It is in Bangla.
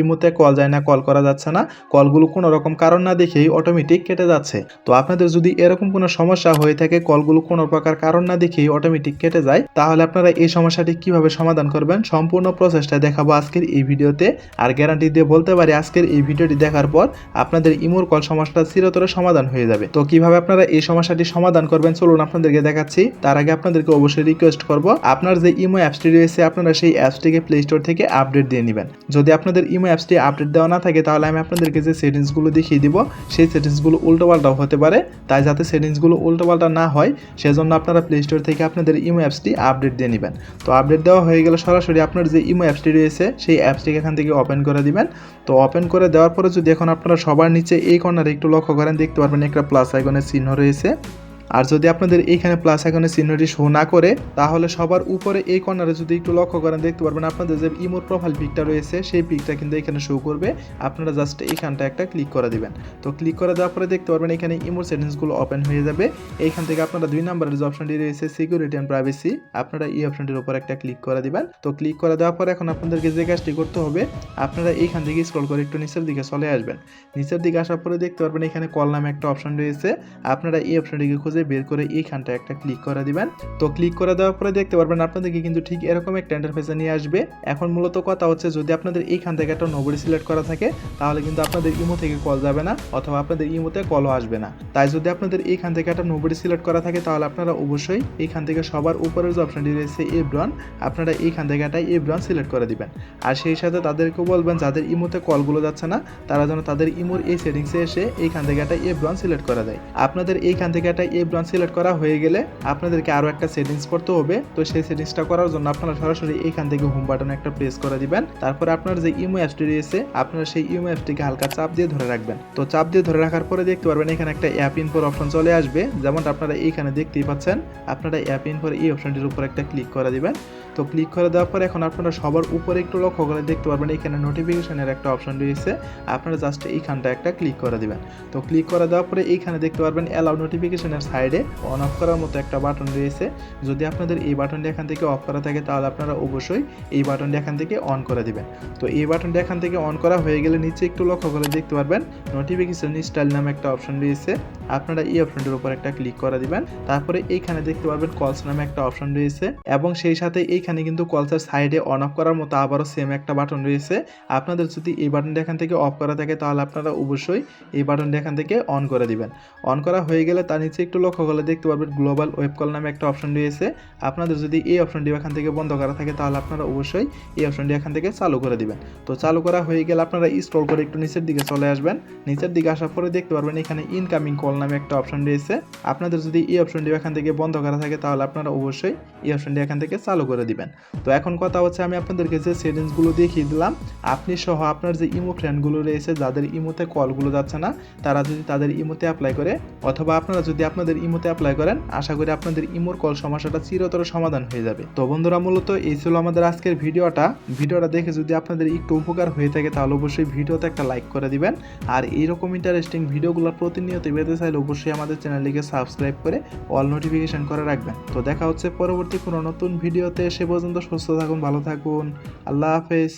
ইমোতে কল যায় না, কল করা যাচ্ছে না, কলগুলো কোনো রকম কারণ না দেখেই অটোমেটিক কেটে যাচ্ছে। তো আপনাদের যদি এরকম কোনো সমস্যা হয়ে থাকে, কলগুলো কোনো প্রকার কারণ না দেখেই অটোমেটিক কেটে যায়, তাহলে আপনারা এই সমস্যাটি কীভাবে সমাধান করবেন সম্পূর্ণ প্রসেসটা দেখাবো আজকের এই ভিডিওতে। আর গ্যারান্টি দিয়ে বলতে পারি, আজকের এই ভিডিওটি দেখার পর আপনাদের ইমোর কল সমস্যাটা চিরতরে সমাধান হয়ে যাবে। তো কীভাবে আপনারা এই সমস্যাটি সমাধান করবেন, চলুন আপনাদেরকে দেখাচ্ছি। তার আগে আপনাদেরকে অবশ্যই রিকোয়েস্ট করব, আপনার যে ইমো অ্যাপসটি রয়েছে, আপনারা সেই অ্যাপসটিকে প্লে স্টোর থেকে আপডেট দিয়ে নেবেন। যদি আপনাদের ইমো অ্যাপসটি আপডেট দেওয়া না থাকে, তাহলে আমি আপনাদেরকে যে সেটিংসগুলো দেখিয়ে দিব, সেই সেটিংসগুলো উল্টোপাল্টাও হতে পারে। তাই যাতে সেটিংসগুলো উল্টোপাল্টা না হয়, সেজন্য আপনারা প্লে স্টোর থেকে আপনাদের ইমো অ্যাপসটি আপডেট দিয়ে নেবেন। তো আপডেট দেওয়া হয়ে গেলে সরাসরি আপনার যে ইমো অ্যাপসটি রয়েছে, সেই অ্যাপসটিকে এখান থেকে ওপেন করে দিবেন। তো ওপেন করে দেওয়ার পরে যদি এখন আপনারা সবার নিচে এই কর্নারে একটু লক্ষ্য করেন, দেখতে পারবেন একটা প্লাস আইকনের চিহ্ন রয়েছে। আর যদি আপনাদের এইখানে প্লাস আইকনের চিহ্নটি শো না করে, তাহলে সবার উপরে এই কর্নারে যদি একটু লক্ষ্য করেন, দেখতে পারবেন আপনাদের যে ইমোর প্রোফাইল পিকটা রয়েছে, সেই পিকটা কিন্তু এখানে শো করবে। আপনারা জাস্ট এইখানটা একটা ক্লিক করে দিবেন। তো ক্লিক করে দেওয়ার পরে দেখতে পারবেন এখানে ইমোর সেটিংসগুলো ওপেন হয়ে যাবে। এইখান থেকে আপনারা দুই নাম্বারের যে অপশনটি রয়েছে সিকিউরিটি অ্যান্ড প্রাইভেসি আপনারা এই অপশনটির উপর একটা ক্লিক করে দিবেন। তো ক্লিক করে দেওয়ার পরে এখন আপনাদেরকে যে কাজটি করতে হবে, আপনারা এইখান থেকে স্ক্রল করে একটু নিচের দিকে চলে আসবেন। নিচের দিকে আসার পরে দেখতে পারবেন এখানে কল নামে একটা অপশন রয়েছে। আপনারা এই অপশনটিকে খুঁজে বের করে এইখানটা একটা ক্লিক করে দিবেন। তো ক্লিক করে দেওয়ার পরে দেখতে পারবেন আপনাদেরকে কিন্তু ঠিক এরকম একটা ইন্টারফেসে নিয়ে আসবে। এখন মূলত কথা হচ্ছে যদি আপনাদের এইখান থেকে একটা নোবডি সিলেক্ট করা থাকে, তাহলে কিন্তু আপনাদের ইমো থেকে কল যাবে না অথবা আপনাদের ইমোতে কলও আসবে না। তাই যদি আপনাদের এইখান থেকে একটা নোবডি সিলেক্ট করা থাকে, তাহলে আপনারা অবশ্যই এইখান থেকে সবার উপরের যে অপশনটি রয়েছে এব্রন আপনারা এইখান থেকে একটা এব্রন সিলেক্ট করে দিবেন। আর সেই সাথে তাদেরকেও বলবেন, যাদের ইমোতে কলগুলো যাচ্ছে না, তারা যেন তাদের ইমোর এই সেটিংসে এসে এইখান থেকে একটা এব্রন সিলেক্ট করা দেয়। আপনাদের এইখান থেকে একটা এব্রন সিলেক্ট করা হয়ে গেলে আপনাদেরকে আরও একটা সেটিংস করতে হবে। তো সেই সেটিংসটা করার জন্য আপনারা সরাসরি এইখান থেকে হোম বাটনে একটা প্রেস করে দিবেন। তারপর আপনার যে ইমো অ্যাপসটি রয়েছে, আপনারা সেই ইমো অ্যাপসটিকে হালকা চাপ দিয়ে ধরে রাখবেন। তো চাপ দিয়ে ধরে রাখার পরে দেখতে পারবেন এখানে একটা অ্যাপ ইনফোর অপশন চলে আসবে। যেমনটা আপনারা এইখানে দেখতেই পাচ্ছেন, আপনারা অ্যাপ ইনফোর এই অপশনটির উপর একটা ক্লিক করে দিবেন। তো ক্লিক করে দেওয়ার পরে এখন আপনারা সবার উপরে একটু লক্ষ্য করে দেখতে পারবেন, এখানে নোটিফিকেশনের একটা অপশন রয়েছে। আপনারা জাস্ট এইখানটা একটা ক্লিক করে দিবেন। তো ক্লিক করে দেওয়ার পরে এইখানে দেখতে পারবেন অ্যালাউ নোটিফিকেশনের সাইডে অন অফ করার মতো একটা বাটন রয়েছে। যদি আপনাদের এই বাটনটি এখান থেকে অফ করা থাকে, তাহলে আপনারা অবশ্যই এই বাটনটি এখান থেকে অন করে দেবেন। তো এই বাটনটি এখান থেকে অন করা হয়ে গেলে নিচে একটু লক্ষ্য করে দেখতে পারবেন নোটিফিকেশন স্টাইল নামে একটা অপশন রয়েছে। আপনারা এই অপশনটির উপর একটা ক্লিক করে দিবেন। তারপরে এইখানে দেখতে পারবেন কলস নামে একটা অপশন রয়েছে এবং সেই সাথে এইখানে কিন্তু কলসের সাইডে অন অফ করার মতো আবারও সেম একটা বাটন রয়েছে। আপনাদের যদি এই বাটনটি এখান থেকে অফ করা থাকে, তাহলে আপনারা অবশ্যই এই বাটনটি এখান থেকে অন করে দিবেন। অন করা হয়ে গেলে তার নিচে একটু লক্ষ্য করলে দেখতে পারবেন গ্লোবাল ওয়েব কল নামে একটা অপশন রয়েছে। আপনাদের যদি এই অপশনটি এখান থেকে বন্ধ করা থাকে, তাহলে আপনারা অবশ্যই এই অপশনটি এখান থেকে চালু করে দিবেন। তো চালু করা হয়ে গেলে আপনারা স্ক্রল করে একটু নিচের দিকে চলে আসবেন। নিচের দিকে আসার পরে দেখতে পারবেন এখানে ইনকামিং কল নামে একটা অপশন রয়েছে। আপনাদের যদি এই অপশনটি এখান থেকে বন্ধ করা থাকে, তাহলে আপনারা অবশ্যই এই অপশনটি এখান থেকে চালু করে দিবেন। তো এখন কথা হচ্ছে, আমি আপনাদেরকে যে সেটিংসগুলো দেখিয়ে দিলাম, আপনি সহ আপনার যে ইমো ফ্রেন্ডগুলো রয়েছে, যাদের ইমোতে কলগুলো যাচ্ছে না, তারা যদি তাদের ইমোতে অ্যাপ্লাই করে, অথবা আপনারা যদি আপনাদের ইমোতে অ্যাপ্লাই করেন, আশা করি আপনাদের ইমোর কল সমস্যাটা চিরতর সমাধান হয়ে যাবে। তো বন্ধুরা, মূলত এই ছিল আমাদের আজকের ভিডিওটা। ভিডিওটা দেখে যদি আপনাদের একটু উপকার হয়ে থাকে, তাহলে অবশ্যই ভিডিওতে একটা লাইক করে দিবেন। আর এইরকম ইন্টারেস্টিং ভিডিওগুলো প্রতিনিয়ত পেতে চাইলে অবশ্যই আমাদের চ্যানেলটিকে সাবস্ক্রাইব করে অল নোটিফিকেশন করে রাখবেন। তো দেখা হচ্ছে পরবর্তী কোনো নতুন ভিডিওতে সে পর্যন্ত সুস্থ থাকুন, ভালো থাকুন। আল্লাহ হাফেজ।